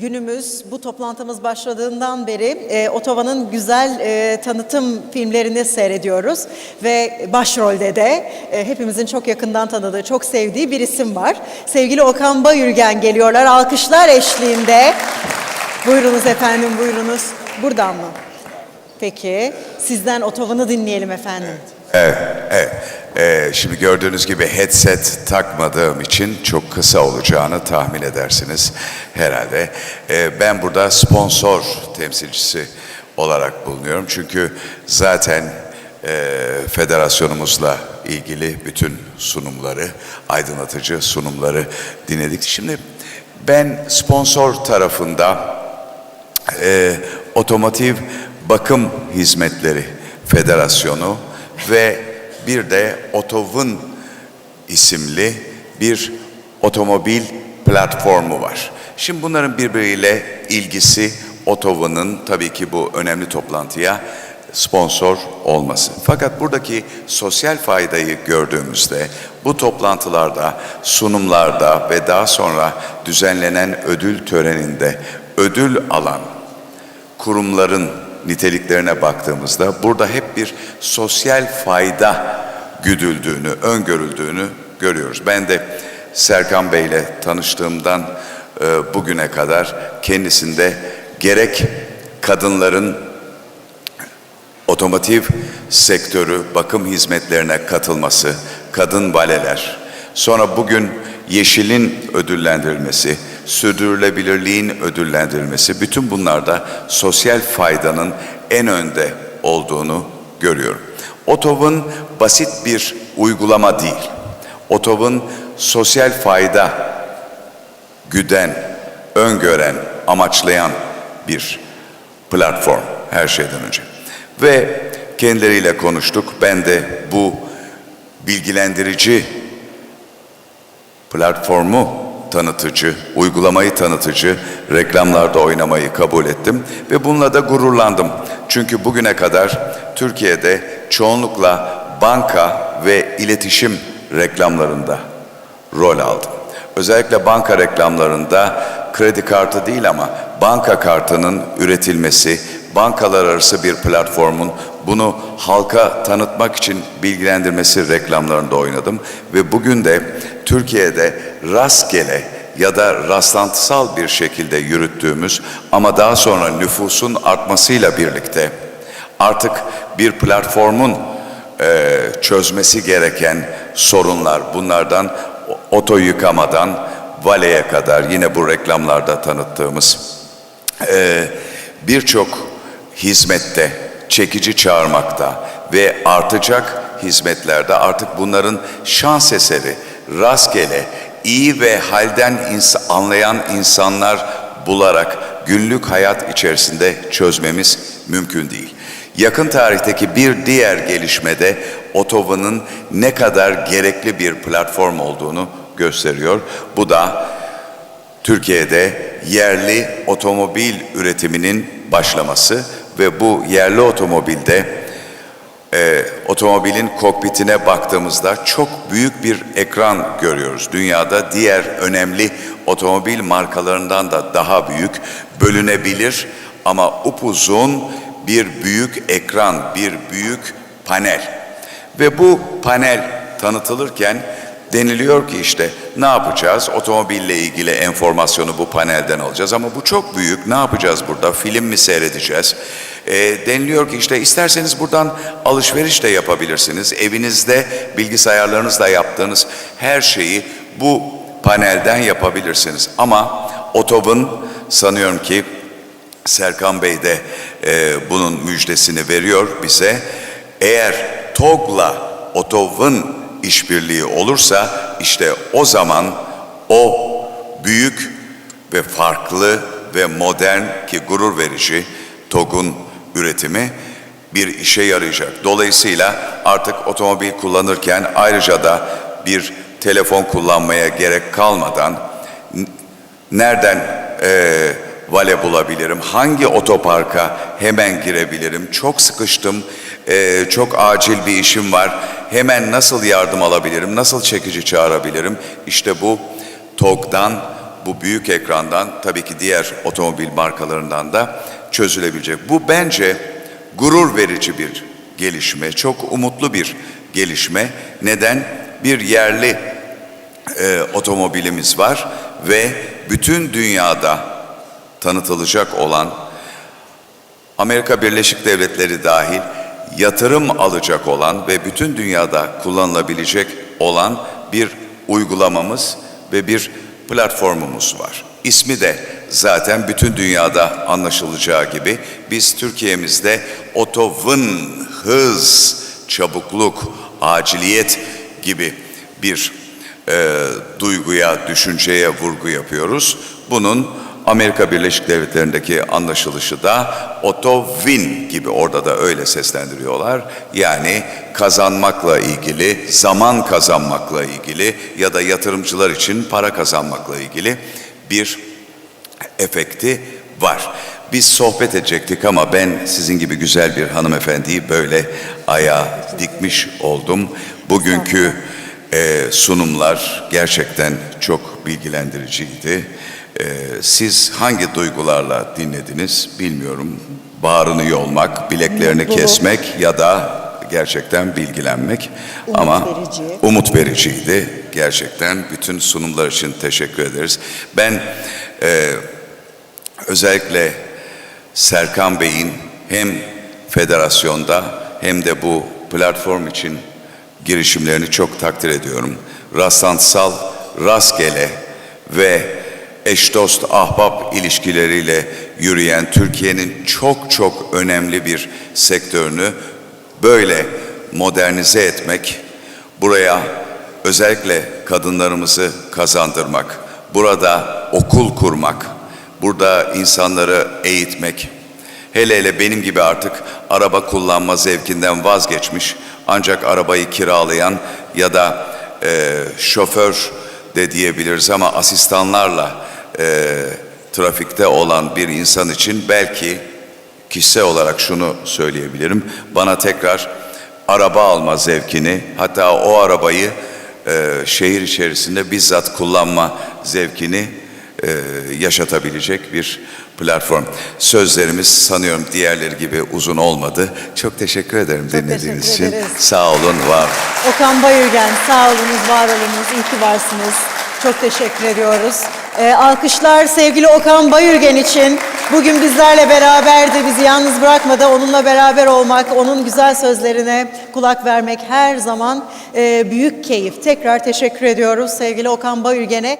Günümüz bu toplantımız başladığından beri e, Otava'nın güzel e, tanıtım filmlerini seyrediyoruz ve başrolde de e, hepimizin çok yakından tanıdığı, çok sevdiği bir isim var. Sevgili Okan Bayülgen geliyorlar alkışlar eşliğinde. Buyurunuz efendim, buyurunuz. Buradan mı? Peki, sizden Otava'nı dinleyelim efendim. Evet, evet. Şimdi gördüğünüz gibi headset takmadığım için çok kısa olacağını tahmin edersiniz herhalde. Ee, ben burada sponsor temsilcisi olarak bulunuyorum. Çünkü zaten e, federasyonumuzla ilgili bütün sunumları, aydınlatıcı sunumları dinledik. Şimdi ben sponsor tarafında e, Otomotiv Bakım Hizmetleri Federasyonu ve bir de Otov'un isimli bir otomobil platformu var. Şimdi bunların birbiriyle ilgisi Otov'un tabii ki bu önemli toplantıya sponsor olması. Fakat buradaki sosyal faydayı gördüğümüzde bu toplantılarda, sunumlarda ve daha sonra düzenlenen ödül töreninde ödül alan kurumların niteliklerine baktığımızda burada hep bir sosyal fayda güdüldüğünü, öngörüldüğünü görüyoruz. Ben de Serkan Bey ile tanıştığımdan e, bugüne kadar kendisinde gerek kadınların otomotiv sektörü bakım hizmetlerine katılması, kadın baleler, sonra bugün yeşilin ödüllendirilmesi, sürdürülebilirliğin ödüllendirilmesi, bütün bunlarda sosyal faydanın en önde olduğunu görüyorum. Otov'un basit bir uygulama değil. Otov'un sosyal fayda güden, öngören, amaçlayan bir platform her şeyden önce. Ve kendileriyle konuştuk. Ben de bu bilgilendirici platformu tanıtıcı, uygulamayı tanıtıcı reklamlarda oynamayı kabul ettim ve bununla da gururlandım. Çünkü bugüne kadar Türkiye'de çoğunlukla banka ve iletişim reklamlarında rol aldım. Özellikle banka reklamlarında kredi kartı değil ama banka kartının üretilmesi, bankalar arası bir platformun bunu halka tanıtmak için bilgilendirmesi reklamlarında oynadım. Ve bugün de Türkiye'de rastgele ya da rastlantısal bir şekilde yürüttüğümüz ama daha sonra nüfusun artmasıyla birlikte artık bir platformun e, çözmesi gereken sorunlar bunlardan oto yıkamadan valeye kadar yine bu reklamlarda tanıttığımız e, birçok hizmette çekici çağırmakta ve artacak hizmetlerde artık bunların şans eseri, rastgele, iyi ve halden ins- anlayan insanlar bularak günlük hayat içerisinde çözmemiz mümkün değil. Yakın tarihteki bir diğer gelişmede Otova'nın ne kadar gerekli bir platform olduğunu gösteriyor. Bu da Türkiye'de yerli otomobil üretiminin başlaması ve bu yerli otomobilde e, otomobilin kokpitine baktığımızda çok büyük bir ekran görüyoruz. Dünyada diğer önemli otomobil markalarından da daha büyük, bölünebilir ama upuzun bir büyük ekran, bir büyük panel. Ve bu panel tanıtılırken deniliyor ki işte ne yapacağız? Otomobille ilgili enformasyonu bu panelden alacağız ama bu çok büyük. Ne yapacağız burada? Film mi seyredeceğiz? E, deniliyor ki işte isterseniz buradan alışveriş de yapabilirsiniz. Evinizde bilgisayarlarınızla yaptığınız her şeyi bu panelden yapabilirsiniz. Ama Otob'un sanıyorum ki Serkan Bey de e, bunun müjdesini veriyor bize. Eğer TOG'la Otov'un işbirliği olursa işte o zaman o büyük ve farklı ve modern ki gurur verici TOG'un üretimi bir işe yarayacak. Dolayısıyla artık otomobil kullanırken ayrıca da bir telefon kullanmaya gerek kalmadan nereden eee vale bulabilirim? Hangi otoparka hemen girebilirim? Çok sıkıştım, eee, çok acil bir işim var. Hemen nasıl yardım alabilirim? Nasıl çekici çağırabilirim? İşte bu TOG'dan bu büyük ekrandan tabii ki diğer otomobil markalarından da çözülebilecek. Bu bence gurur verici bir gelişme, çok umutlu bir gelişme. Neden? Bir yerli e, otomobilimiz var ve bütün dünyada tanıtılacak olan Amerika Birleşik Devletleri dahil yatırım alacak olan ve bütün dünyada kullanılabilecek olan bir uygulamamız ve bir platformumuz var. İsmi de zaten bütün dünyada anlaşılacağı gibi biz Türkiye'mizde otovın, hız, çabukluk, aciliyet gibi bir e, duyguya, düşünceye vurgu yapıyoruz. Bunun Amerika Birleşik Devletleri'ndeki anlaşılışı da Otto-Win gibi orada da öyle seslendiriyorlar. Yani kazanmakla ilgili, zaman kazanmakla ilgili ya da yatırımcılar için para kazanmakla ilgili bir efekti var. Biz sohbet edecektik ama ben sizin gibi güzel bir hanımefendiyi böyle ayağa dikmiş oldum. Bugünkü e, sunumlar gerçekten çok bilgilendiriciydi. E, siz hangi duygularla dinlediniz bilmiyorum. Bağrını yolmak, bileklerini Mutluluk. kesmek ya da gerçekten bilgilenmek Umut ama verici. umut vericiydi. Gerçekten bütün sunumlar için teşekkür ederiz. Ben e, özellikle Serkan Bey'in hem federasyonda hem de bu platform için girişimlerini çok takdir ediyorum. Rastlantısal, rastgele ve eş dost ahbap ilişkileriyle yürüyen Türkiye'nin çok çok önemli bir sektörünü böyle modernize etmek, buraya özellikle kadınlarımızı kazandırmak, burada okul kurmak, burada insanları eğitmek, hele hele benim gibi artık araba kullanma zevkinden vazgeçmiş ancak arabayı kiralayan ya da e, şoför de diyebiliriz ama asistanlarla e, trafikte olan bir insan için belki kişisel olarak şunu söyleyebilirim. Bana tekrar araba alma zevkini hatta o arabayı e, şehir içerisinde bizzat kullanma zevkini e, yaşatabilecek bir platform. Sözlerimiz sanıyorum diğerleri gibi uzun olmadı. Çok teşekkür ederim dinlediğiniz teşekkür için. ederiz. Sağ olun, var. Okan Bayülgen sağ olunuz, var olunuz, iyi ki varsınız. Çok teşekkür ediyoruz. Ee, alkışlar sevgili Okan Bayülgen için. Bugün bizlerle beraberdi, bizi yalnız bırakmadı. Onunla beraber olmak, onun güzel sözlerine kulak vermek her zaman e, büyük keyif. Tekrar teşekkür ediyoruz sevgili Okan Bayülgen'e.